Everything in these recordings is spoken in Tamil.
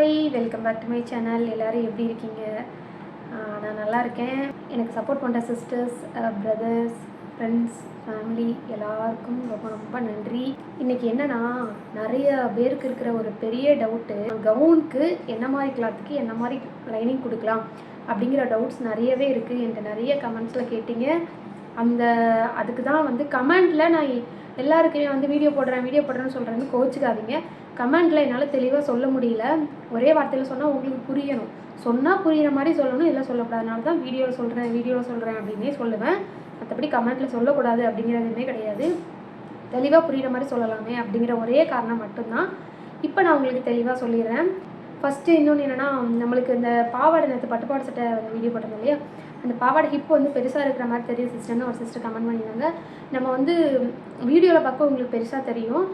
Hi welcome back to my channel எல்லோரும் எப்படி இருக்கீங்க? நான் நல்லா இருக்கேன். எனக்கு சப்போர்ட் பண்ணுற சிஸ்டர்ஸ் பிரதர்ஸ் ஃப்ரெண்ட்ஸ் ஃபேமிலி எல்லாருக்கும் ரொம்ப ரொம்ப நன்றி. இன்றைக்கி என்னென்னா நிறைய பேருக்கு இருக்கிற ஒரு பெரிய டவுட்டு கவுனுக்கு என்ன மாதிரி கிளாத்துக்கு என்ன மாதிரி லைனிங் கொடுக்கலாம் அப்படிங்கிற டவுட்ஸ் நிறையவே இருக்குது என்கிட்ட நிறைய கமெண்ட்ஸில் கேட்டிங்க. அந்த அதுக்கு தான் வந்து கமெண்ட்டில் நான் எல்லாருக்குமே வந்து வீடியோ போடுறேன் வீடியோ போடுறேன்னு சொல்கிறேன்னு கோச்சிக்காதீங்க கமெண்ட்டில் என்னால் தெளிவாக சொல்ல முடியல. ஒரே வார்த்தையில் சொன்னால் உங்களுக்கு புரியணும். சொன்னால் புரிகிற மாதிரி சொல்லணும் இல்லை சொல்லக்கூடாதுனால தான் வீடியோவில் சொல்கிறேன் வீடியோவில் சொல்கிறேன் அப்படின்னே சொல்லுவேன். மற்றபடி கமெண்ட்டில் சொல்லக்கூடாது அப்படிங்கிறதுமே கிடையாது. தெளிவாக புரிகிற மாதிரி சொல்லலாமே அப்படிங்கிற ஒரே காரணம் மட்டும்தான். இப்போ நான் உங்களுக்கு தெளிவாக சொல்லிடுறேன். ஃபஸ்ட்டு இன்னொன்று என்னென்னா நம்மளுக்கு இந்த பாவாடை நேற்று பட்டுப்பாடு சட்டை வீடியோ போட்டிருந்தோம் இல்லையா? அந்த பாவாடை ஹிப் வந்து பெருசாக இருக்கிற மாதிரி தெரியும். சிஸ்டர்னு ஒரு சிஸ்டர் கமெண்ட் பண்ணியிருந்தாங்க. நம்ம வந்து வீடியோவில் பார்க்க உங்களுக்கு பெருசாக தெரியும்.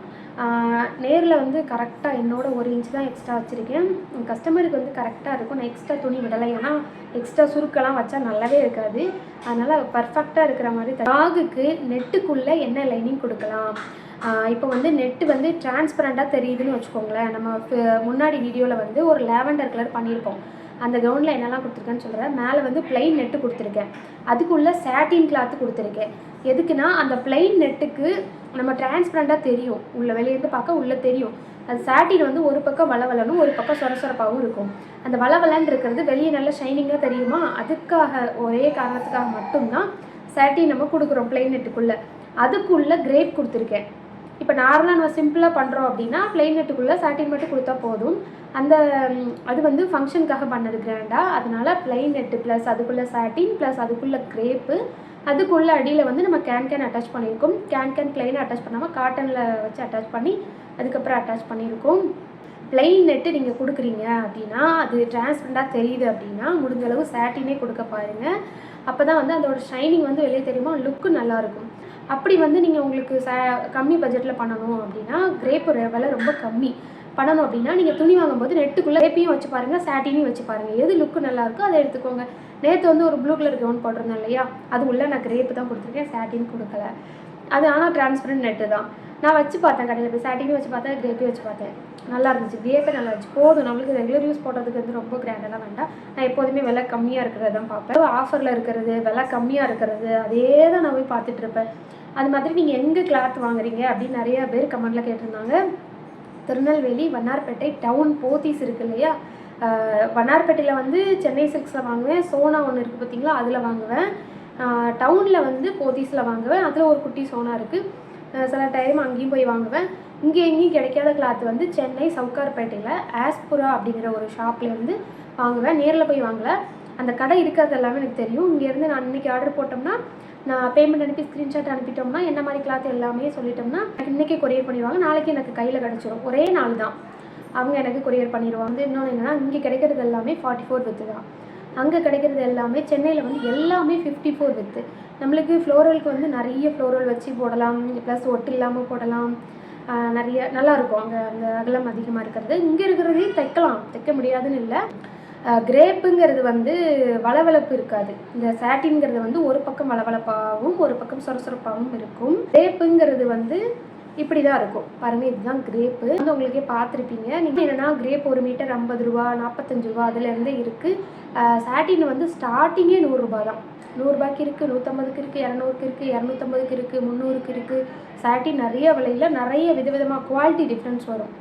நேரில் வந்து கரெக்டாக என்னோட ஒரு இன்ச் தான் எக்ஸ்ட்ரா வச்சுருக்கேன். கஸ்டமருக்கு வந்து கரெக்டாக இருக்கும். நான் எக்ஸ்ட்ரா துணி விடலை. ஏன்னா எக்ஸ்ட்ரா சுருக்கெல்லாம் வச்சா நல்லாவே இருக்காது. அதனால் பர்ஃபெக்டாக இருக்கிற மாதிரி டாகுக்கு நெட்டுக்குள்ளே என்ன லைனிங் கொடுக்கலாம்? இப்போ வந்து நெட்டு வந்து டிரான்ஸ்பரண்ட்டாக தெரியுதுன்னு வச்சுக்கோங்களேன். நம்ம முன்னாடி வீடியோவில் வந்து ஒரு லேவண்டர் கலர் பண்ணியிருப்போம். அந்த கவுனில் என்னெல்லாம் கொடுத்துருக்கேன்னு சொல்கிறேன் மேலே வந்து பிளைன் நெட்டு கொடுத்துருக்கேன். அதுக்குள்ளே சாட்டின் கிளாத்து கொடுத்துருக்கேன். எதுக்குன்னா அந்த பிளைன் நெட்டுக்கு நம்ம டிரான்ஸ்பரண்ட்டாக தெரியும். உள்ள வெளியேருந்து பார்க்க உள்ளே தெரியும். அது சாட்டின் வந்து ஒரு பக்கம் வளவலனும் ஒரு பக்கம் சொரசொரப்பாகவும் இருக்கும். அந்த வளவலன் இருக்கிறது வெளியே நல்ல ஷைனிங்காக தெரியுமா? அதுக்காக ஒரே காரணத்துக்காக மட்டும்தான் சாட்டின் நம்ம கொடுக்குறோம் பிளைன் நெட்டுக்குள்ளே அதுக்குள்ளே கிரேப் கொடுத்துருக்கேன். இப்போ நார்மலாக நம்ம சிம்பிளாக பண்ணுறோம் அப்படின்னா பிளைன் நெட்டுக்குள்ளே சாட்டின் மட்டும் கொடுத்தா போதும். அந்த அது வந்து ஃபங்க்ஷனுக்காக பண்ணது கிராண்டாக அதனால் பிளெயின் நெட்டு ப்ளஸ் அதுக்குள்ளே சாட்டின் ப்ளஸ் அதுக்குள்ளே கிரேப்பு அதுக்குள்ளே அடியில் வந்து நம்ம கேன் கேன் அட்டாச் பண்ணியிருக்கோம். கேன் கேன் பிளெயினை அட்டாச் பண்ணாமல் காட்டனில் வச்சு அட்டாச் பண்ணி அதுக்கப்புறம் அட்டாச் பண்ணியிருக்கோம். பிளெயின் நெட்டு நீங்கள் கொடுக்குறீங்க அப்படின்னா அது டிரான்ஸ்பரண்டாக தெரியுது அப்படின்னா முடிஞ்ச அளவு கொடுக்க பாருங்கள் அப்போ தான் வந்து அதோட ஷைனிங் வந்து வெளியே தெரியுமா? லுக்கு நல்லாயிருக்கும் அப்படி வந்து நீங்கள் உங்களுக்கு ச கம்மி பட்ஜெட்டில் பண்ணணும் அப்படின்னா கிரேப்பு விலை ரொம்ப கம்மி. பண்ணணும் அப்படின்னா நீங்கள் துணி வாங்கும்போது நெட்டுக்குள்ளே கிரேப்பையும் வச்சு பாருங்கள் சேட்டினையும் வச்சு பாருங்கள் எது லுக்கு நல்லா இருக்கோ அதை எடுத்துக்கோங்க. நேற்று வந்து ஒரு ப்ளூ கலர் கவுன் போட்டிருந்தேன் இல்லையா? அது உள்ளே நான் கிரேப்பு தான் கொடுத்துருக்கேன் சேட்டின் கொடுக்கல. அது ஆனால் டிரான்ஸ்பரண்ட் நெட்டு தான். நான் வச்சு பார்த்தேன் கடையில் போய் சாட்டினையும் வச்சு பார்த்தேன் கிரேப்பையும் வச்சு பார்த்தேன். நல்லா இருந்துச்சு. கிரேப்பே நல்லா இருந்துச்சு. போதும் நம்மளுக்கு ரெகுலர் யூஸ் போடுறதுக்கு வந்து ரொம்ப கிராண்டெல்லாம் வேண்டாம். நான் எப்போதுமே விலை கம்மியாக இருக்கிறது தான் பார்ப்பேன். ஆஃபரில் இருக்கிறது விலை கம்மியாக இருக்கிறது அதே தான் நான் போய் பார்த்துட்டு இருப்பேன். அது மாதிரி நீங்கள் எங்கே கிளாத் வாங்குறீங்க அப்படின்னு நிறைய பேர் கமெண்ட்டில் கேட்டிருந்தாங்க. திருநெல்வேலி வண்ணார்பேட்டை டவுன் போத்தீஸ் இருக்கு இல்லையா? வண்ணார்பேட்டையில் வந்து சென்னை சில்க்ஸில் வாங்குவேன். சோனா ஒன்று இருக்குது பார்த்தீங்களா? அதில் வாங்குவேன். டவுனில் வந்து போத்தீஸில் வாங்குவேன். அதில் ஒரு குட்டி சோனா இருக்குது சில டைம் அங்கேயும் போய் வாங்குவேன். இங்கே எங்கேயும் கிடைக்காத கிளாத் வந்து சென்னை சவுக்கார்பேட்டையில் ஆஸ்புரா அப்படிங்கிற ஒரு ஷாப்பில் வந்து வாங்குவேன். நேரில் போய் வாங்கல. அந்த கடை இருக்கிறது எல்லாமே எனக்கு தெரியும். இங்கேருந்து நான் இன்னைக்கு ஆர்டர் போட்டோம்னா நான் பேமெண்ட் அனுப்பி ஸ்க்ரீன்ஷாட் அனுப்பிட்டோம்னா என்ன மாதிரி கிளாத் எல்லாமே சொல்லிட்டோம்னா எனக்கு இன்றைக்கி கொரியர் பண்ணிடுவாங்க. நாளைக்கு எனக்கு கையில் கிடச்சிரும். ஒரே நாள் தான். அவங்க எனக்கு கொரியர் பண்ணிடுவாங்க. வந்து இன்னொன்று என்னென்னா இங்கே கிடைக்கிறது எல்லாமே ஃபார்ட்டி ஃபோர் வித்து தான். அங்கே கிடைக்கிறது எல்லாமே சென்னையில் வந்து எல்லாமே ஃபிஃப்டி ஃபோர் வித்து நம்மளுக்கு ஃப்ளோரலுக்கு வந்து நிறைய ஃப்ளோரல் வச்சு போடலாம். ப்ளஸ் ஒட்டு இல்லாமல் போடலாம். நிறைய நல்லாயிருக்கும் அங்கே அந்த அகலம் அதிகமாக இருக்கிறது. இங்கே இருக்கிறதையும் தைக்கலாம். தைக்க முடியாதுன்னு இல்லை. கிரேப்புங்கிறது வந்து வளவளப்பு இருக்காது. இந்த சாட்டின்ங்கிறது வந்து ஒரு பக்கம் வளவளப்பாகவும் ஒரு பக்கம் சொரசொரப்பாகவும் இருக்கும். கிரேப்புங்கிறது வந்து இப்படி தான் இருக்கும். பாருங்கள் இதுதான் கிரேப்பு வந்து உங்களுக்கே பார்த்துருப்பீங்க. நீங்கள் என்னென்னா கிரேப் ஒரு மீட்டர் ஐம்பது ரூபா நாற்பத்தஞ்சு ரூபா அதுலேருந்து இருக்குது சாட்டின் வந்து ஸ்டார்டிங்கே நூறுரூபா தான். நூறுரூபாய்க்கு இருக்குது நூற்றம்பதுக்கு இருக்குது இரநூறுக்கு இருக்குது இரநூத்தம்பதுக்கு இருக்குது முந்நூறுக்கு இருக்குது சாட்டின் நிறைய விலையில் நிறைய விதவிதமாக குவாலிட்டி டிஃப்ரென்ஸ் வரும்.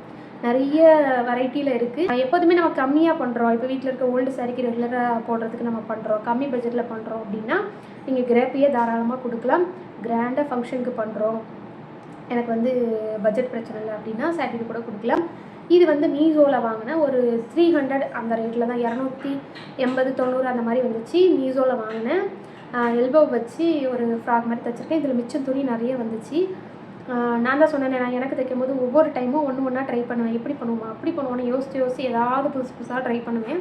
நிறைய வெரைட்டியில் இருக்குது எப்போதுமே நம்ம கம்மியாக பண்ணுறோம் இப்போ வீட்டில் இருக்க ஓல்டு சாரிக்கு ரெகுலராக போடுறதுக்கு நம்ம பண்ணுறோம் கம்மி பட்ஜெட்டில் பண்ணுறோம் அப்படின்னா நீங்கள் கிரேப்பையே தாராளமாக கொடுக்கலாம். கிராண்டாக ஃபங்க்ஷனுக்கு பண்ணுறோம் எனக்கு வந்து பட்ஜெட் பிரச்சனை இல்லை அப்படின்னா சாட்டர்டே கூட கொடுக்கலாம் இது வந்து மீஷோவில் வாங்கினேன் ஒரு த்ரீ ஹண்ட்ரட் அந்த ரேட்டில் தான் இரநூத்தி எண்பது தொண்ணூறு அந்த மாதிரி வந்துச்சு. மீஷோவில் வாங்கினேன் எல்போ வச்சு ஒரு ஃப்ராக் மாதிரி தைச்சிருக்கேன். இதில் மிச்சம் துணி நிறைய வந்துச்சு. நான் தான் சொன்னேன் நான் எனக்கு தைக்கும் போது ஒவ்வொரு டைமும் ஒன்று ஒன்றா ட்ரை பண்ணுவேன். எப்படி பண்ணுவோமா அப்படி பண்ணுவோன்னு யோசிச்சு யோசித்து ஏதாவது புதுசு புதுசாக ட்ரை பண்ணுவேன்.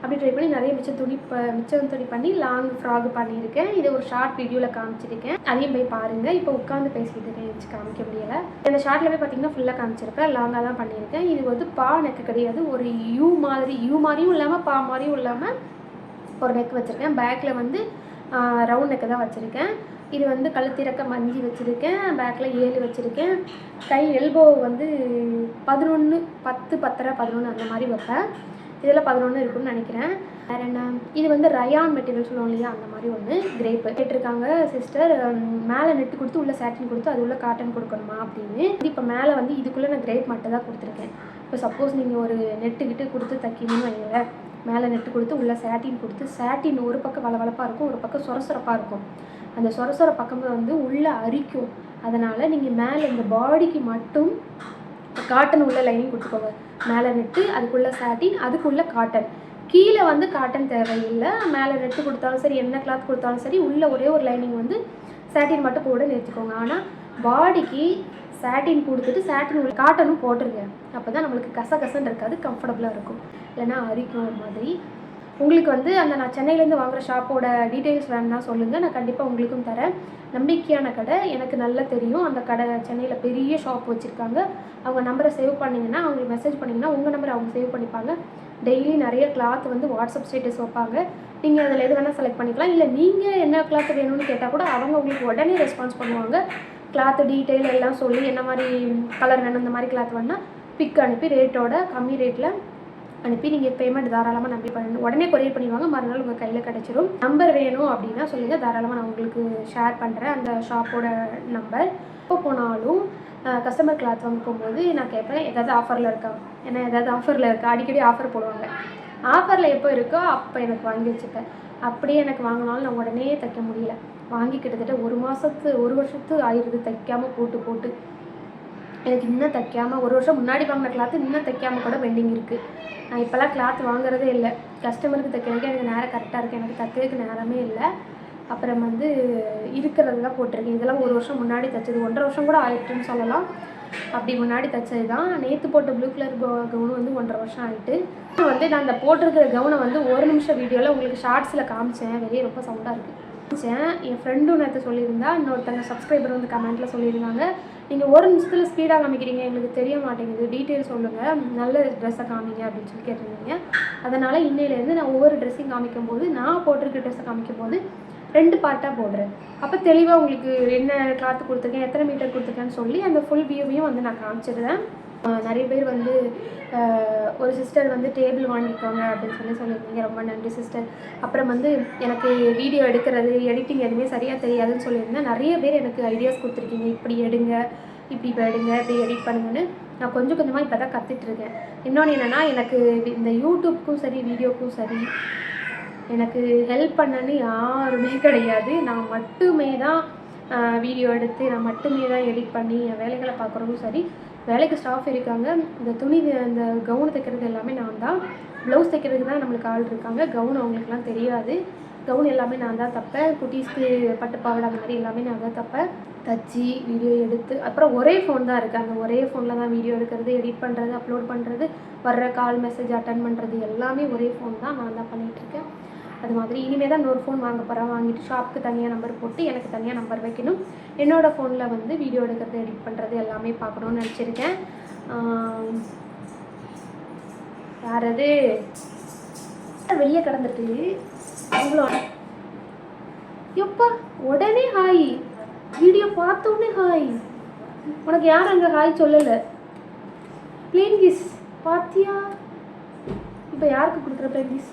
அப்படி ட்ரை பண்ணி நிறைய மிச்சம் துணி மிச்சம் துணி பண்ணி லாங் ஃப்ராக் பண்ணியிருக்கேன். இது ஒரு ஷார்ட் வீடியோவில் காமிச்சிருக்கேன். அதையும் போய் பாருங்கள் இப்போ உட்காந்து பேசிக்கிட்டு இருக்கேன் வச்சு காமிக்க முடியலை. இந்த ஷார்ட்டில் போய் பார்த்தீங்கன்னா ஃபுல்லாக காமிச்சிருப்பேன். லாங்காக தான் பண்ணியிருக்கேன். இது வந்து பா நெக்கு கிடையாது. ஒரு யூ மாதிரி யூ மாதிரியும் இல்லாமல் பா மாதிரியும் இல்லாமல் ஒரு நெக் வச்சுருக்கேன். பேக்கில் வந்து ரவுண்ட் நெக்கு தான் வச்சுருக்கேன். இது வந்து கழுத்திறக்க மஞ்சி வச்சுருக்கேன். பேக்கில் ஏழு வச்சுருக்கேன். கை எல்போ வந்து பதினொன்று பத்து பத்தரை பதினொன்று அந்த மாதிரி வைப்பேன். இதில் பதினொன்று இருக்குன்னு நினைக்கிறேன். வேறு என்ன? இது வந்து ரயான் மெட்டீரியல் சொல்லுவோம் இல்லையா? அந்த மாதிரி ஒன்று கிரேப்பு கேட்டிருக்காங்க சிஸ்டர் மேலே நெட்டு கொடுத்து உள்ள சாட்டின் கொடுத்து அது உள்ள காட்டன் கொடுக்கணுமா அப்படின்னு. இப்போ மேலே வந்து இதுக்குள்ளே நான் கிரேப் மட்டும் தான் கொடுத்துருக்கேன். இப்போ சப்போஸ் நீங்கள் ஒரு நெட்டுக்கிட்டு கொடுத்து தைக்கணும்னு வைங்களேன். மேலே நெட்டு கொடுத்து உள்ள சாட்டின் கொடுத்து சாட்டின் ஒரு பக்கம் வளவளப்பாக இருக்கும் ஒரு பக்கம் சொரசொரப்பாக இருக்கும். அந்த சொரசொர பக்கம் வந்து உள்ளே அரிக்கும். அதனால் நீங்கள் மேலே இந்த பாடிக்கு மட்டும் காட்டன் உள்ள லைனிங் கொடுத்துக்கோங்க. மேலே நெட்டு அதுக்குள்ளே சாட்டின் அதுக்குள்ளே காட்டன் கீழே வந்து காட்டன் தேவையில்லை. மேலே நெட்டு கொடுத்தாலும் சரி என்ன கிளாத் கொடுத்தாலும் சரி உள்ளே ஒரே ஒரு லைனிங் வந்து சாட்டின் மட்டும் போட நிறுத்திக்கோங்க ஆனால் பாடிக்கு சாட்டின் கொடுத்துட்டு சாட்டின் காட்டனும் போட்டுருங்க. அப்போ தான் நம்மளுக்கு கசகசன்னு இருக்காது கம்ஃபர்டபுளாக இருக்கும். இல்லைன்னா அரிக்கும் ஒரு மாதிரி. உங்களுக்கு வந்து அந்த நான் சென்னையிலேருந்து வாங்குகிற ஷாப்போட டீட்டெயில்ஸ் வேணும்னா சொல்லுங்கள் நான் கண்டிப்பாக உங்களுக்கும் தரேன். நம்பிக்கையான கடை. எனக்கு நல்லா தெரியும். அந்த கடை சென்னையில் பெரிய ஷாப் வச்சுருக்காங்க. அவங்க நம்பரை சேவ் பண்ணிங்கன்னா அவங்களுக்கு மெசேஜ் பண்ணிங்கன்னா உங்கள் நம்பரை அவங்க சேவ் பண்ணிப்பாங்க. டெய்லி நிறைய கிளாத் வந்து வாட்ஸ்அப் ஸ்டேட்டஸ் வைப்பாங்க. நீங்கள் அதில் எது வேணால் செலக்ட் பண்ணிக்கலாம். இல்லை நீங்கள் என்ன கிளாத் வேணும்னு கேட்டால் கூட அவங்க உங்களுக்கு உடனே ரெஸ்பான்ஸ் பண்ணுவாங்க. கிளாத் டீட்டெயில் எல்லாம் சொல்லி என்ன மாதிரி கலர் வேணும் இந்த மாதிரி கிளாத் வேணால் பிக் அனுப்பி ரேட்டோட கம்மி ரேட்டில் அனுப்பி நீங்கள் பேமெண்ட் தாராளமாக நம்பி பண்ணணும். உடனே கொரியர் பண்ணிடுவாங்க. மறுநாள் உங்கள் கையில் கிடச்சிரும். நம்பர் வேணும் அப்படின்னா சொல்லுங்கள் தாராளமாக நான் உங்களுக்கு ஷேர் பண்ணுறேன் அந்த ஷாப்போட நம்பர் எப்போ போனாலும் கஸ்டமர் கிளாத் வாங்க போகும்போது நான் கேட்பேன் ஏதாவது ஆஃபரில் இருக்கா? ஏன்னா ஏதாவது ஆஃபரில் இருக்கா? அடிக்கடி ஆஃபர் போடுவாங்க. ஆஃபரில் எப்போ இருக்கோ அப்போ எனக்கு வாங்கி வச்சுப்பேன். அப்படியே எனக்கு வாங்கினாலும் நான் உடனே தைக்க முடியல. வாங்கி கிட்டத்தட்ட ஒரு மாதத்து ஒரு வருஷத்து ஆயிடுது தைக்காமல் போட்டு போட்டு. எனக்கு இன்னும் தைக்காமல் ஒரு வருஷம் முன்னாடி வாங்கின கிளாத்து இன்னும் தைக்காமல் கூட பெண்டிங் இருக்குது நான் இப்போல்லாம் கிளாத் வாங்குறதே இல்லை. கஸ்டமருக்கு தைக்கிறதுக்கு எனக்கு நேரம் கரெக்டாக இருக்குது எனக்கு தைக்கிறதுக்கு நேரமே இல்லை. அப்புறம் வந்து இருக்கிறது தான் போட்டிருக்கேன். இதெல்லாம் ஒரு வருஷம் முன்னாடி தைச்சது. ஒன்றரை வருஷம் கூட ஆயிட்டுன்னு சொல்லலாம். அப்படி முன்னாடி தைச்சது தான் நேற்று போட்ட ப்ளூ கலர் கவுன் வந்து ஒன்றரை வருஷம் ஆகிட்டு வந்து நான் அந்த போட்டிருக்கிற கவுனை வந்து ஒரு நிமிஷம் வீடியோவில் உங்களுக்கு ஷார்ட்ஸில் காமிச்சேன். வெளியே ரொம்ப சவுண்டாக இருக்குது காமிச்சேன். என் ஃப்ரெண்டும் நேற்று சொல்லியிருந்தா இன்னொருத்தங்க சப்ஸ்கிரைபர் வந்து கமெண்ட்டில் சொல்லியிருந்தாங்க. நீங்கள் ஒரு நிமிஷத்தில் ஸ்பீடாக காமிக்கிறீங்க. எங்களுக்கு தெரிய மாட்டேங்குது. டீட்டெயில் சொல்லுங்கள் நல்ல ட்ரெஸ்ஸை காமிங்க அப்படின்னு சொல்லி கேட்டிருந்தீங்க. அதனால் இன்னையிலேருந்து நான் ஒவ்வொரு ட்ரெஸ்ஸையும் காமிக்கும் போது நான் போட்டிருக்க ட்ரெஸ்ஸை காமிக்கும் போது ரெண்டு பார்ட்டாக போடுறேன். அப்போ தெளிவாக உங்களுக்கு என்ன கிளாத் கொடுத்துருக்கேன் எத்தனை மீட்டர் கொடுத்துருக்கேன்னு சொல்லி அந்த ஃபுல் வியூவையும் வந்து நான் காமிச்சிடுறேன். நிறைய பேர் வந்து ஒரு சிஸ்டர் வந்து டேபிள் வாங்கிக்கோங்க அப்படின்னு சொல்லி சொல்லியிருந்தீங்க ரொம்ப நன்றி சிஸ்டர் அப்புறம் வந்து எனக்கு வீடியோ எடுக்கிறது எடிட்டிங் எதுவுமே சரியாக தெரியாதுன்னு சொல்லியிருந்தேன். நிறைய பேர் எனக்கு ஐடியாஸ் கொடுத்துருக்கீங்க. இப்படி எடுங்க இப்படி இப்போ எடுங்க இப்படி எடிட் பண்ணுங்கன்னு நான் கொஞ்சம் கொஞ்சமாக இப்போ தான் கற்றுட்ருக்கேன் இன்னொன்று என்னென்னா எனக்கு இந்த யூடியூப்க்கும் சரி வீடியோக்கும் சரி எனக்கு ஹெல்ப் பண்ணன்னு யாருமே கிடையாது. நான் மட்டுமே தான் வீடியோ எடுத்து நான் மட்டுமே தான் எடிட் பண்ணி என் வேலைகளை பார்க்குறதும் சரி வேலைக்கு ஸ்டாஃப் இருக்காங்க. இந்த துணி இந்த கவுன் தைக்கிறது எல்லாமே நான் தான் ப்ளவுஸ் தைக்கிறதுக்கு தான் நம்மளுக்கு ஆள் இருக்காங்க. கவுன் அவங்களுக்குலாம் தெரியாது. கவுன் எல்லாமே நான் தான் தைப்பேன். குட்டீஸ்க்கு பட்டு பாவாடை அந்த மாதிரி எல்லாமே நான் தான் தைப்பேன். தச்சு வீடியோ எடுத்து அப்புறம் ஒரே ஃபோன் தான் இருக்குது அந்த ஒரே ஃபோனில் தான் வீடியோ எடுக்கிறது எடிட் பண்ணுறது அப்லோட் பண்ணுறது வர்ற கால் மெசேஜ் அட்டன் பண்ணுறது எல்லாமே ஒரே ஃபோன் தான் நான் தான் பண்ணிகிட்ருக்கேன் அது மாதிரி. இனிமேல் தான் இன்னொரு ஃபோன் வாங்க போகிறேன் வாங்கிட்டு ஷாப்புக்கு தனியாக நம்பர் போட்டு எனக்கு தனியாக நம்பர் வைக்கணும். என்னோடய ஃபோனில் வந்து வீடியோ எடுக்கிறது எடிட் பண்ணுறது எல்லாமே பார்க்கணுன்னு நினச்சிருக்கேன். யாரது வெளியே கிடந்துட்டு அவங்களோட எப்பா உடனே ஹாய் வீடியோ பார்த்தோன்னே ஹாய் உனக்கு யாரும் அங்கே ஹாய் சொல்லலை. ப்ளீன் கிஸ் பாத்தியா? இப்போ யாருக்கு கொடுக்குற ப்ளீன் கிஸ்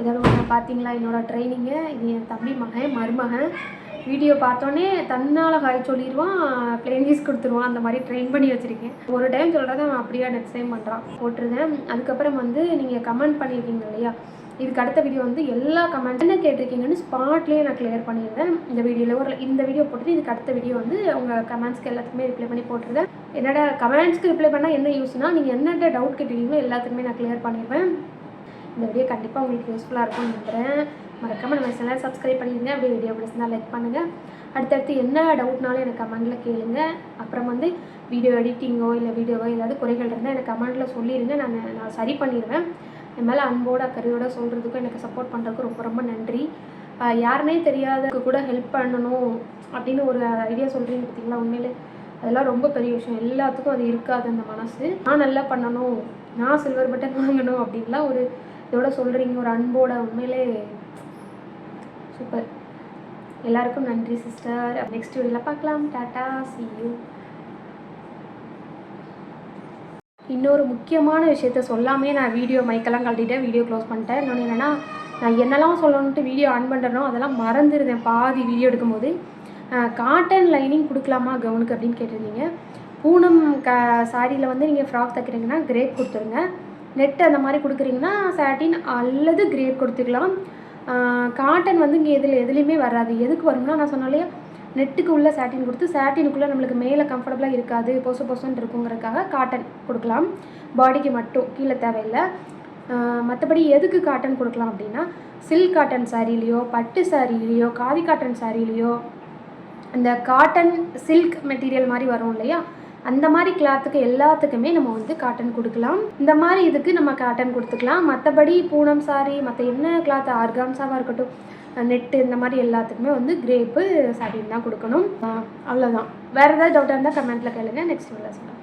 ஏதாவது ஒன்று பார்த்தீங்களா என்னோடய ட்ரைனிங்கு இது என் தம்பி மகன் மருமகன். வீடியோ பார்த்தோன்னே தன்னால் ஹாய் சொல்லிடுவான் பிளேலிஸ்ட் கொடுத்துருவான். அந்த மாதிரி ட்ரெயின் பண்ணி வச்சுருக்கேன். ஒரு டைம் சொல்கிறத அவன் அப்படியே நெக்ஸ்ட் டைம் பண்ணுறான் போட்டிருந்தேன். அதுக்கப்புறம் வந்து நீங்கள் கமெண்ட் பண்ணியிருக்கீங்க இல்லையா? இதுக்கு அடுத்த வீடியோ வந்து எல்லா கமெண்ட் என்ன கேட்டிருக்கீங்கன்னு ஸ்பாட்லேயே நான் கிளியர் பண்ணியிருந்தேன் இந்த வீடியோவில் ஒரு இந்த வீடியோ போட்டுட்டு இதுக்கு அடுத்த வீடியோ வந்து உங்கள் கமெண்ட்ஸ்க்கு எல்லாத்துக்குமே ரிப்ளை பண்ணி போட்டிருந்தேன். என்னோட கமெண்ட்ஸ்க்கு ரிப்ளை பண்ணால் என்ன யூஸ்னால் நீங்கள் என்னென்ன டவுட் கேட்டிருக்கீங்களோ எல்லாத்துக்குமே நான் கிளியர் பண்ணிடுவேன். இந்த வீடியோ கண்டிப்பாக உங்களுக்கு யூஸ்ஃபுல்லாக இருக்கும்னு நினைக்கிறேன் மறக்காமல் நம்ம சேனல் சப்ஸ்கிரைப் பண்ணிடுங்க. அப்படியே வீடியோ பிடிச்சிருந்தா லைக் பண்ணுங்கள் அடுத்தடுத்து என்ன டவுட்னாலும் எனக்கு கமெண்ட்டில் கேளுங்க. அப்புறம் வந்து வீடியோ எடிட்டிங்கோ இல்லை வீடியோவோ ஏதாவது குறைகள் இருந்தால் எனக்கு கமெண்ட்டில் சொல்லிடுங்க நான் நான் சரி பண்ணிடுவேன் என் மேலே அன்போட அக்கறையோட சொல்கிறதுக்கும் எனக்கு சப்போர்ட் பண்ணுறதுக்கும் ரொம்ப ரொம்ப நன்றி. யாருனே தெரியாததுக்கு கூட ஹெல்ப் பண்ணணும் அப்படின்னு ஒரு ஐடியா சொல்கிறீங்க பார்த்தீங்களா உண்மையிலே அதெல்லாம் ரொம்ப பெரிய விஷயம். எல்லாத்துக்கும் அது இருக்காது அந்த மனசு. நான் நல்லா பண்ணணும். நான் சில்வர் பட்டன் வாங்கணும் அப்படின்லாம் ஒரு இதோட சொல்கிறீங்க ஒரு அன்போட உண்மையிலே சூப்பர் எல்லாருக்கும் நன்றி சிஸ்டர் நெக்ஸ்ட் வீடியோவில் பார்க்கலாம். டாட்டா சி யூ இன்னொரு முக்கியமான விஷயத்த சொல்லாமே நான் வீடியோ மைக்கெல்லாம் கழட்டிட்டேன் வீடியோ க்ளோஸ் பண்ணிட்டேன். இன்னொன்று என்னென்னா நான் என்னெல்லாம் சொல்லணுன்ட்டு வீடியோ ஆன் பண்ணுறனோ அதெல்லாம் மறந்துருந்தேன். பாதி வீடியோ எடுக்கும்போது. காட்டன் லைனிங் கொடுக்கலாமா கவுனுக்கு அப்படின்னு கேட்டிருந்தீங்க. பூனம் க சாரியில் வந்து நீங்கள் ஃப்ராக் தைக்கிறீங்கன்னா கிரேப் கொடுத்துருங்க. நெட் அந்த மாதிரி கொடுக்குறீங்கன்னா சாட்டின் அல்லது கிரேப் கொடுத்துக்கலாம். காட்டன் வந்து இங்கே எதில் எதுலேயுமே வராது. எதுக்கு வரும்னா நான் சொன்னாலே நெட்டுக்கு உள்ள சாட்டின் கொடுத்து சாட்டினுக்குள்ளே நம்மளுக்கு மேலே கம்ஃபர்டபுளாக இருக்காது. பொசு பொசுன்னு இருக்குங்கிறதுக்காக காட்டன் கொடுக்கலாம். பாடிக்கு மட்டும் கீழே தேவையில்லை. மற்றபடி எதுக்கு காட்டன் கொடுக்கலாம் அப்படின்னா சில்க் காட்டன் சாரீலேயோ பட்டு சாரீலேயோ காதி காட்டன் சாரீலேயோ இந்த காட்டன் சில்க் மெட்டீரியல் மாதிரி வரும் இல்லையா? அந்த மாதிரி கிளாத்துக்கு எல்லாத்துக்குமே நம்ம வந்து காட்டன் கொடுக்கலாம். இந்த மாதிரி இதுக்கு நம்ம காட்டன் கொடுத்துக்கலாம். மற்றபடி பூனம் சாரி மற்ற என்ன கிளாத் ஆர்கான்ஸாவாக இருக்கட்டும் நெட்டு இந்த மாதிரி எல்லாத்துக்குமே வந்து கிரேப்பு சாரின்னு தான் கொடுக்கணும். அவ்வளோதான் வேறு ஏதாவது டவுட்டாக இருந்தால் கமெண்ட்டில் கேளுங்க. நெக்ஸ்ட் வீடியோவில் சொல்கிறேன்